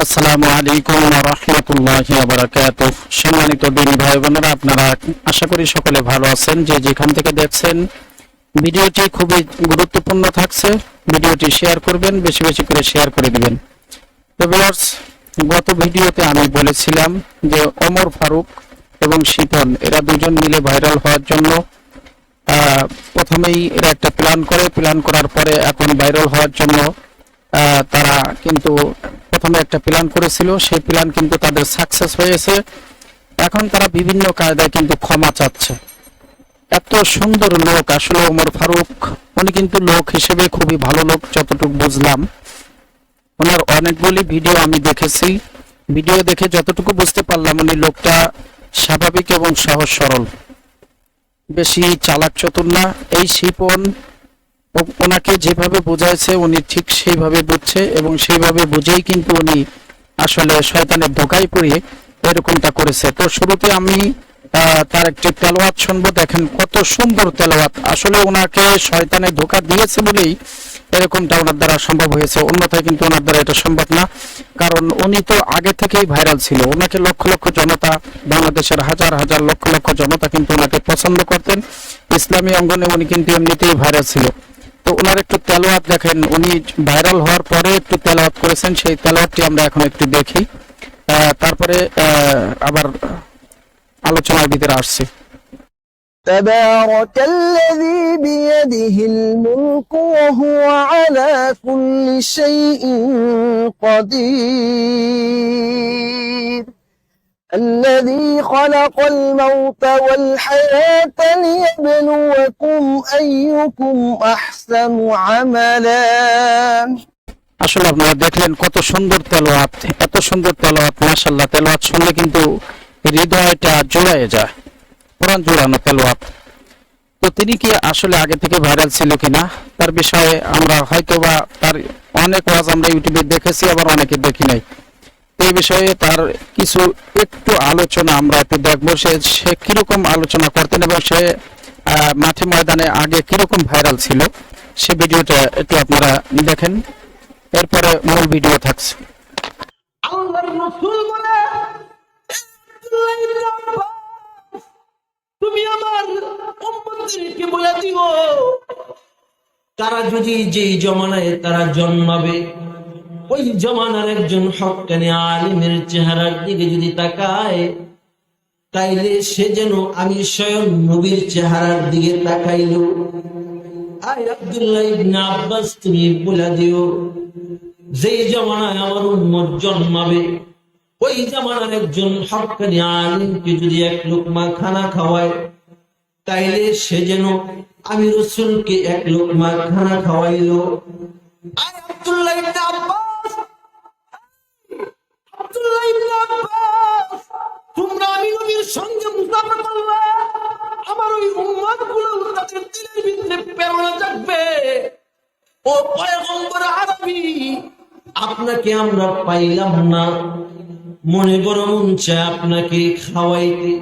আসসালামু আলাইকুম রহমতুল্লাহ বারাকাত সম্মানিত দিনী ভাই বোনেরা, আপনারা আশা করি সকলে ভালো আছেন। যে যেখান থেকে দেখছেন, ভিডিওটি খুবই গুরুত্বপূর্ণ থাকছে। ভিডিওটি শেয়ার করবেন, বেশি বেশি করে শেয়ার করে দিবেন। তো ভিউয়ার্স, গত ভিডিওতে আমি বলেছিলাম যে ওমর ফারুক এবং শিপন এরা দুজন মিলে ভাইরাল হওয়ার জন্য প্রথমেই এরা একটা প্ল্যান করে। প্ল্যান করার পরে এখন ভাইরাল হওয়ার জন্য তারা কিন্তু প্রথমে একটা প্ল্যান করেছিল, সেই প্ল্যান কিন্তু তাদের সাকসেস হয়েছে। এখন তারা বিভিন্ন কায়দায় কিন্তু ক্ষমা চাচ্ছে। এত সুন্দর লোক, আসলে ওমর ফারুক, উনি কিন্তু লোক হিসেবে খুবই ভালো লোক, যতটুকু বুঝলাম। ওনার অনেকগুলি ভিডিও আমি দেখেছি। ভিডিও দেখে যতটুকু বুঝতে পারলাম, উনি লোকটা স্বাভাবিক এবং সহজ সরল বেশি চালাক চতুর না। এই শিপন ওনাকে যেভাবে বোঝাইছে উনি ঠিক সেইভাবে বুঝছে এবং সেইভাবে বুঝেই কিন্তু উনি আসলে শয়তানের ধোকায় পড়ে এরকমটা করেছে। তো শুরুতে আমি তার একটি তেলাওয়াত শুনব। দেখেন কত সুন্দর তেলাওয়াত। আসলে ওনাকে শয়তানে ধোকা দিয়েছে বলেই এরকমটা ওনার দ্বারা সম্ভব হয়েছে। অন্যথায় কিন্তু ওনার দ্বারা এটা সম্ভব না। কারণ উনি তো আগে থেকেই ভাইরাল ছিল। ওনাকে লক্ষ লক্ষ জনতা, বাংলাদেশের হাজার হাজার লক্ষ লক্ষ জনতা কিন্তু ওনাকে পছন্দ করতেন। ইসলামী অঙ্গনে উনি কিন্তু এমনিতেই ভাইরাল ছিল। তো ওনার একটু তেলাওয়াত দেখেন উনি ভাইরাল হওয়ার পরে একটু তেলাওয়াত করেছেন সেই তেলাওয়াতটি আমরা এখন একটু দেখি আহ, তারপরে আহ, আবার আলোচনার ভিতরে আসছি تبارك الذي بيده الملك وهو على كل شيء قدير الذي خلق الموت والحياة ليبلوكم أيكم أحسن عملا আসলে আপনারা দেখলেন কত সুন্দর তেলোয়াত এত সুন্দর তেলোয়াত মাশাল্লাহ তেলোয়াত শুনলে কিন্তু হৃদয়টা জোড়ায় যায় কোরআন জোড়ানো তেলোয়াত তো তিনি কি আসলে আগে থেকে ভাইরাল ছিল কিনা তার বিষয়ে আমরা হয়তো বা তার অনেক ওয়াজ আমরা ইউটিউবে দেখেছি আবার অনেকে দেখি নাই এই বিষয়ে তার কিছু একটু আলোচনা আমরা একটু দেখব সে সে কীরকম আলোচনা করতেন এবং সে মাঠে ময়দানে আগে কীরকম ভাইরাল ছিল সে ভিডিওটা একটু আপনারা দেখেন। এরপরে মূল ভিডিও থাকছে। আল্লাহর রসুল বলে "আব্দুল্লাহ ইবনে আব্বাস, তুমি আমার উম্মতদেরকে বলে দিও। তারা যদি যেই জমানায় তারা জন্মাবে ওই জমানার একজন হকানি আলিমের চেহারার দিকে যদি তাকায়, তাইলে সে যেন আমি স্বয়ং নবীর চেহারার দিকে তাকাইল। আয় আব্দুল্লাহ ইবনে আব্বাস, তুমি বলে দিও, যেই জমানায় আমার উম্মত জন্মাবে, ওই জামানার একজন হকানি আলিমকে যদি এক লোকমা খানা খাওয়ায়, তাইলে সে যেন আমি রসুলকে এক লোকমা খানা খাওয়াইল। আয় আপনাকে আমরা পাইলাম না। মনে বড় মন চায় আপনাকে খাওয়াইতে।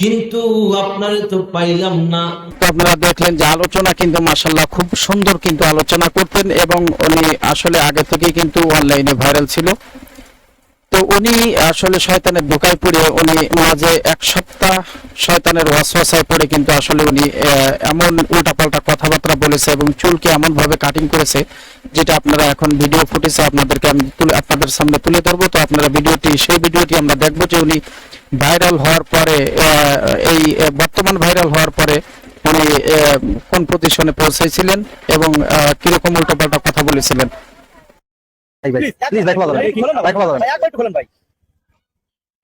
কিন্তু আপনারে তো পাইলাম না। আপনারা দেখলেন যে আলোচনা কিন্তু মাসাল্লাহ খুব সুন্দর কিন্তু আলোচনা করতেন এবং উনি আসলে আগে থেকেই কিন্তু অনলাইনে ভাইরাল ছিল। তো উনি আসলে শয়তানের ধোকায় পড়ে, উনি মাঝে এক সপ্তাহ শয়তানের ওয়াসওয়াসায় পড়ে কিন্তু আসলে উনি এমন উল্টাপাল্টা কথাবার্তা বলেছে এবং চুলকে এমন ভাবে কাটিং করেছে যেটা আপনারা এখন ভিডিও ফুটেছে আপনাদেরকে আমি তুলে আপনাদের সামনে তুলে ধরবো। তো আপনারা ভিডিওটি সেই ভিডিওটি আমরা দেখব যে উনি ভাইরাল হওয়ার পরে এই বর্তমান ভাইরাল হওয়ার পরে উনি কোন পজিশনে পৌঁছেছিলেন এবং কীরকম উল্টাপাল্টা কথা বলেছিলেন।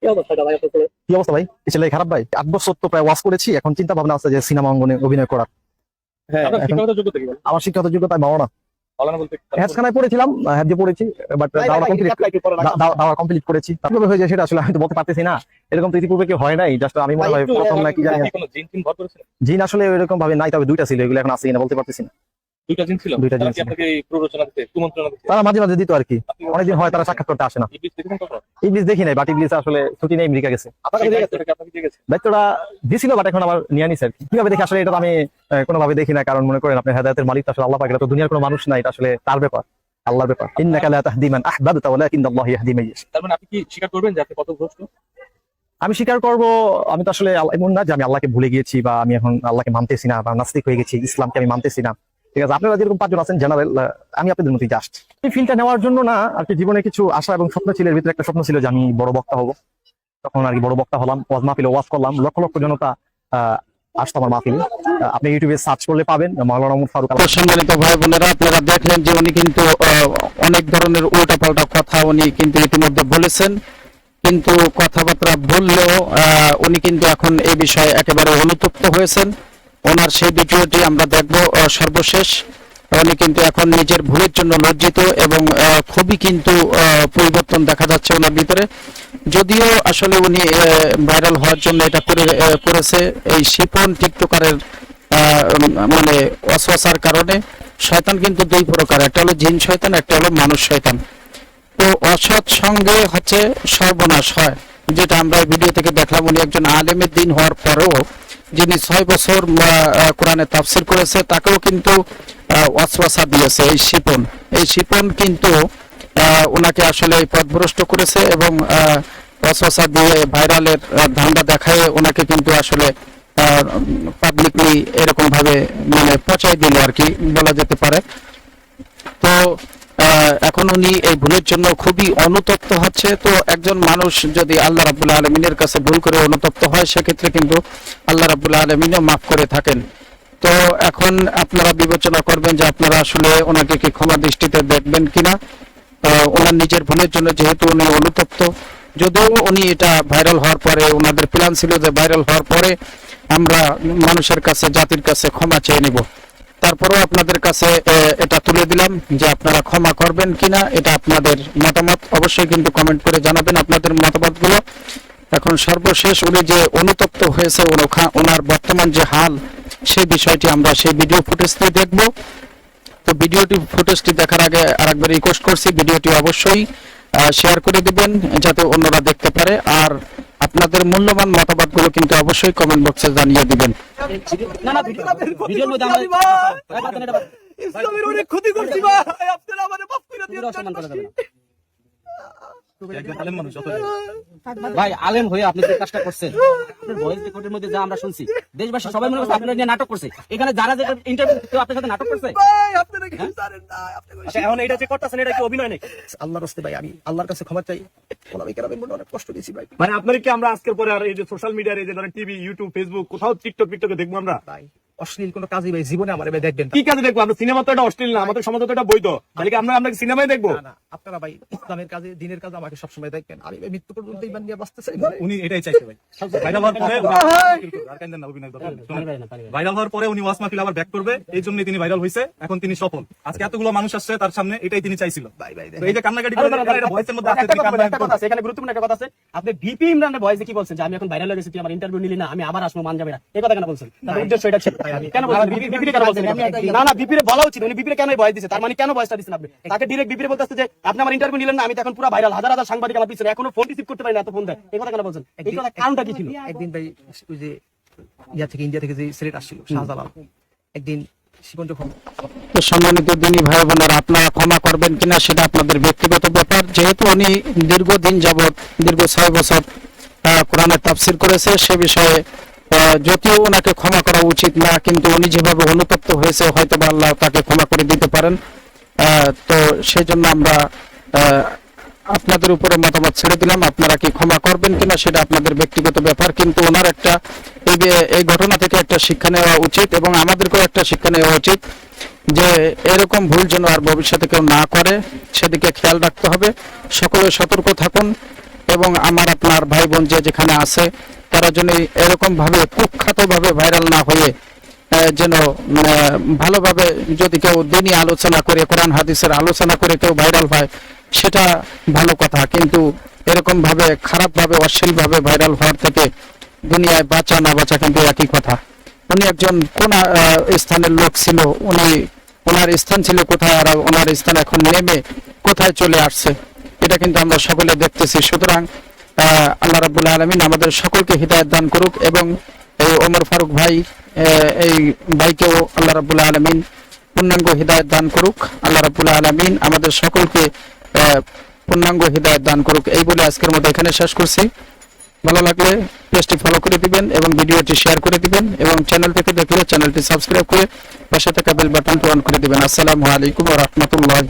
কি অবস্থা ভাই ছেলে? খারাপ ভাই। আট বছর তো প্রায় ওয়াশ করেছি এখন চিন্তা ভাবনা আছে যে সিনেমা অঙ্গনে অভিনয় করার। আপনার শিক্ষাগত যোগ্যতা কি বলেন? আমার শিক্ষাগত যোগ্যতা ভালো না হ্যাজখানায় পড়েছিলাম হ্যাজে পড়েছি বাট দাওয়া কমপ্লিট দাওয়া কমপ্লিট করেছি। তারপরে হয়ে যায় সেটা আসলে আমি তো বলতে পারতেছি না। এরকম তো ইতিপূর্বে হয় নাই জাস্ট আমি মনে হয় প্রথম নাকি জানি। জিন আসলে এরকম ভাবে নাই তবে দুইটা ছিল এগুলো এখন আছে না বলতে পারতেছি না। দুইটা জিন ছিল? দুইটা জিন আপনাকে প্ররোচনা দিতে, কুমন্ত্রণা দিতে? তারা মাঝে মাঝে দিত আর কি অনেকদিন হয় তারা সাক্ষাৎ করতে আসে না। ইবলিস দেখেছেন কখনো? ইংলিশ দেখি নাই বাট ইংলিশ আসলে ছুটি নেই আমেরিকা গেছে। সেই দায়িত্বটা কি আপনাকে দিয়ে গেছে? দায়িত্বটা দিছিল বাট এখন আমার নিয়ে নিছে। আর কি কীভাবে দেখি আসলে এটা আমি কোনোভাবে দেখি না কারণ মনে করেন আপনি হেদায়তের মালিক আসলে আল্লাহ পাক এটা তো দুনিয়ার কোনো মানুষ না এটা আসলে তার ব্যাপার আল্লাহর ব্যাপার। ইন্নাকা লা তাহদি মান আহবাবতা ওয়ালাকিন্নাল্লাহু ইয়াহদি মান ইয়াশা তার মানে আপনি কি স্বীকার করবেন যে আপনি কত ভ্রষ্ট আমি স্বীকার করব আমি তো আসলে এমন না যে আমি আল্লাহকে ভুলে গিয়েছি বা আমি এখন আল্লাহকে মানতেছি না বা নাস্তিক হয়ে গেছি ইসলামকে আমি মানতেছি না। ঠিক আছে, আপনারা যেরকম পাঁচজন আছেন জেনারেল আমি আপনাদের মধ্যে জাস্ট এই ফিল্ডটা নেওয়ার জন্য না, আর কি জীবনে কিছু আশা এবং স্বপ্ন ছিল ভিতরে একটা স্বপ্ন ছিল যে আমি বড় বক্তা হব। তখন আর কি বড় বক্তা হলাম, ওয়াজ মাহফিলে, ওয়াজ করলাম। লক্ষ লক্ষ জনতা আসতো আমার আপনি ইউটিউবে সার্চ করলে পাবেন মাওলানা ফারুক সম্মানিত ভাই বোনেরা, আপনারা দেখলেন যে উনি কিন্তু অনেক ধরনের উল্টাপাল্টা কথা উনি কিন্তু ইতিমধ্যে বলেছেন। কিন্তু কথাবার্তা বললেও উনি কিন্তু এখন এই বিষয়ে একেবারে অনুতপ্ত হয়েছেন। ওনার সেই ভিডিওটি আমরা দেখব সর্বশেষ। উনি কিন্তু এখন নিজের ভুলের জন্য লজ্জিত এবং খুবই কিন্তু পরিবর্তন দেখা যাচ্ছে ওনার ভিতরে। যদিও আসলে উনি ভাইরাল হওয়ার জন্য এটা করে করেছে এই শিপন টিকটকারের মানে অসওয়াসার কারণে। শয়তান কিন্তু দুই প্রকার, একটা হলো জিন শয়তান, একটা হলো মানুষ শয়তান। তো অসৎ সঙ্গে হচ্ছে সর্বনাশ হয়, যেটা আমরা ভিডিও থেকে দেখলাম। উনি একজন আলেমের দিন হওয়ার পরেও যিনি ছয় বছর কোরআনে তাফসির করেছে, তাকেও কিন্তু অসওয়াসা দিয়েছে এই শিপন। এই শিপন কিন্তু ওনাকে আসলে পথভ্রষ্ট করেছে এবং অসওয়াসা দিয়ে ভাইরালের ধান্দা দেখায় ওনাকে কিন্তু আসলে পাবলিকলি এরকম ভাবে মানে পচাই দিল আর কি, বলা যেতে পারে। তো এখন উনি এই ভুলের জন্য খুবই অনুতপ্ত হচ্ছে। তো একজন মানুষ যদি আল্লাহ রাবুল্লাহ আলমিনের কাছে ভুল করে অনুতপ্ত হয়, সেক্ষেত্রে কিন্তু আল্লাহ রাবুল্লাহ আলমিনও মাফ করে থাকেন। তো এখন আপনারা বিবেচনা করবেন যে আপনারা আসলে ওনাকে কি ক্ষমা দৃষ্টিতে দেখবেন কিনা। ওনার নিজের ভুলের জন্য যেহেতু উনি অনুতপ্ত, যদিও উনি এটা ভাইরাল হওয়ার পরে, ওনাদের প্ল্যান ছিল যে ভাইরাল হওয়ার পরে আমরা মানুষের কাছে, জাতির কাছে ক্ষমা চেয়ে নিব। তারপরেও আপনাদের কাছে এটা তুলে দিলাম যে আপনারা ক্ষমা করবেন কিনা, এটা আপনাদের মতামত। অবশ্যই কিন্তু কমেন্ট করে জানাবেন আপনাদের মতামতগুলো। এখন সর্বশেষ উনি যে অনুতপ্ত হয়েছে ওনা- ওনার বর্তমান যে হাল সেই বিষয়টি আমরা সেই ভিডিও ফুটেজটি দেখব। তো ভিডিওটি ফুটেজটি দেখার আগে আরেকবার রিকোয়েস্ট করছি ভিডিওটি অবশ্যই শেয়ার করে দিবেন, যাতে অন্যরা দেখতে পারে। আর আপনাদের মূল্যবান মতামতগুলো কিন্তু অবশ্যই কমেন্ট বক্সে জানিয়ে দিবেন। ইসলামের অনেক ক্ষতি করছি ভাই আপনারা আমাদের মাফ করে দিন ভিডিও অসম্মান করা যাবে না। একজন আলেম মানুষ অত ভাই আলেম হয়ে আপনি যে কাজটা করছেন আপনার ভয়েস রেকর্ডের মধ্যে যা আমরা শুনছি দেশবাসী সবাই মনে করছে আপনারা নিয়ে নাটক করছে। এখানে যারা যে ইন্টারভিউ কেউ আপনার সাথে নাটক করছে? কি জানেন না আপনারা আচ্ছা এখন এটা যে করতেছেন এটা কি অভিনয় নাকি? আল্লাহর রাস্তে ভাই আমি আল্লাহর কাছে ক্ষমা চাই। মনে অনেক কষ্ট ভাই। মানে আপনার কি আমরা আজকের পরে আর এই যে সোশ্যাল মিডিয়ার এই যে টিভি ইউটিউব ফেসবুক কোথাও টিকটক টিকটকে দেখব আমরা? অশ্লীল কোনো কাজই ভাই জীবনে আমার ভাই দেখবেন কি কাজে দেখব? আমরা সিনেমা তো এটা অশ্লীল না আমাদের সমাজ তো এটা বৈধ। তাহলে কি আমরা আমরা সিনেমাই দেখব? না, না, আপনারা ভাই ইসলামের কাজে দিনের কাজে আমাকে সবসময় দেখবেন। আমি ভাই মৃত্যু পর্যন্ত ইমান নিয়ে বাঁচতে চাই ভাই। উনি এটাই চাইছে ভাই। ভাইরাল হওয়ার পরে ভাইরাল হওয়ার পরে উনি ওয়াস মাহফিল আবার ব্যাক করবে এই জন্যই তিনি ভাইরাল হয়েছে এখন তিনি সফল। আজকে এতগুলো মানুষ আসছে তার সামনে এটাই তিনি চাইছিল। ভাই ভাই তো এই যে কান্নাকাটি ভয়েসের মধ্যে আছে একটা কথা আছে, এখানে গুরুত্বপূর্ণ একটা কথা আছে। আপনি ভিপি ইমরানের ভয়েসে কি বলছেন? যে আমি এখন ভাইরাল হয়ে গেছি তুই আমার ইন্টারভিউ নিলি না আমি আবার আসব মান যাবে না। এই কথা কেন বলছেন? তার উদ্দেশ্য এটা ছিল। কেন বলছেন? বিপিরে কেন বলছেন এই কথা? না না বিপিরে বলা উচিত। উনি বিপিরে কেন ভয় দিচ্ছে তার মানে কেন ভয়েসটা দিচ্ছেন আপনি? তাকে ডিরেক্ট বিপিরে বলতেছে যে আপনি আমার ইন্টারভিউ নিলেন না আমি এখন পুরো ভাইরাল হাজার হাজার সাংবাদিক আমার পিছনে। এখনও ফোন রিসিভ করতে পারি না এত ফোন দেয়। এই কথা কেন বলছেন? এই কথা কারণটা কি ছিল? একদিন ভাই ওই যে ইয়া থেকে ইন্ডিয়া থেকে যে সিলেট আসছিল শাহজালাল। একদিন তো সম্মানিত দিনী ভাই বোনেরা আপনারা ক্ষমা করবেন কিনা সেটা আপনাদের ব্যক্তিগত ব্যাপার। যেহেতু উনি দীর্ঘদিন যাবৎ দীর্ঘ ছয় বছর কোরআনের তাফসির করেছে সে বিষয়ে যদিও ওনাকে ক্ষমা করা উচিত না, কিন্তু উনি যেভাবে অনুতপ্ত হয়েছে হয়তো বা আল্লাহ তাকে ক্ষমা করে দিতে পারেন। তো সেই জন্য আমরা আপনাদের উপরে মতামত ছেড়ে দিলাম। আপনারা কি ক্ষমা করবেন কিনা সেটা আপনাদের ব্যক্তিগত ব্যাপার, কিন্তু ওনার একটা, এই ঘটনা থেকে একটা শিক্ষা নেওয়া উচিত এবং আমাদেরকেও একটা শিক্ষা নেওয়া উচিত যে, এরকম ভুল যেন আর ভবিষ্যতে কেউ না করে, সেদিকে খেয়াল রাখতে হবে। সকলে সতর্ক থাকুন এবং আমার, আপনার ভাই বোন যে যেখানে আছে তারা যেন এরকম ভাবে কুখ্যাত ভাবে ভাইরাল না হয়ে যেন ভালোভাবে যদি কেউ দিনই আলোচনা করে, কোরআন, হাদিসের আলোচনা করে কেউ ভাইরাল হয়, সেটা ভালো কথা। কিন্তু এরকম ভাবে খারাপ ভাবে অশ্লীল ভাবে ভাইরাল হওয়ার থেকে দুনিয়ায় বাঁচা না বাঁচা কিন্তু একই কথা। উনি একজন কোন স্থানের লোক ছিল। উনি, ওনার স্থান ছিল কোথায় আর ওনার স্থান এখন নেমে কোথায় চলে আসছে, এটা কিন্তু আমরা সকলে দেখতেছি। সুতরাং আল্লাহ রাবুল্লাহ আলমিন আমাদের সকলকে হৃদায়ত দান করুক এবং এই ওমর ফারুক ভাই এই ভাইকেও আল্লাহ রাবুল্লাহ আলমিন পূর্ণাঙ্গ হৃদায়ত দান করুক। আল্লাহ রাবুল আলমিন আমাদের সকলকে পূর্ণাঙ্গ হৃদায়ত দান করুক। এই বলে আজকের মতো এখানে শেষ করছি। ভালো লাগলে পেজটি ফলো করে দিবেন এবং ভিডিওটি শেয়ার করে দিবেন এবং চ্যানেল থেকে দেখলে চ্যানেলটি সাবস্ক্রাইব করে পাশে থাকা বেল বাটনটি অন করে দিবেন। আসসালামু আলাইকুম ওয়া রাহমাতুল্লাহি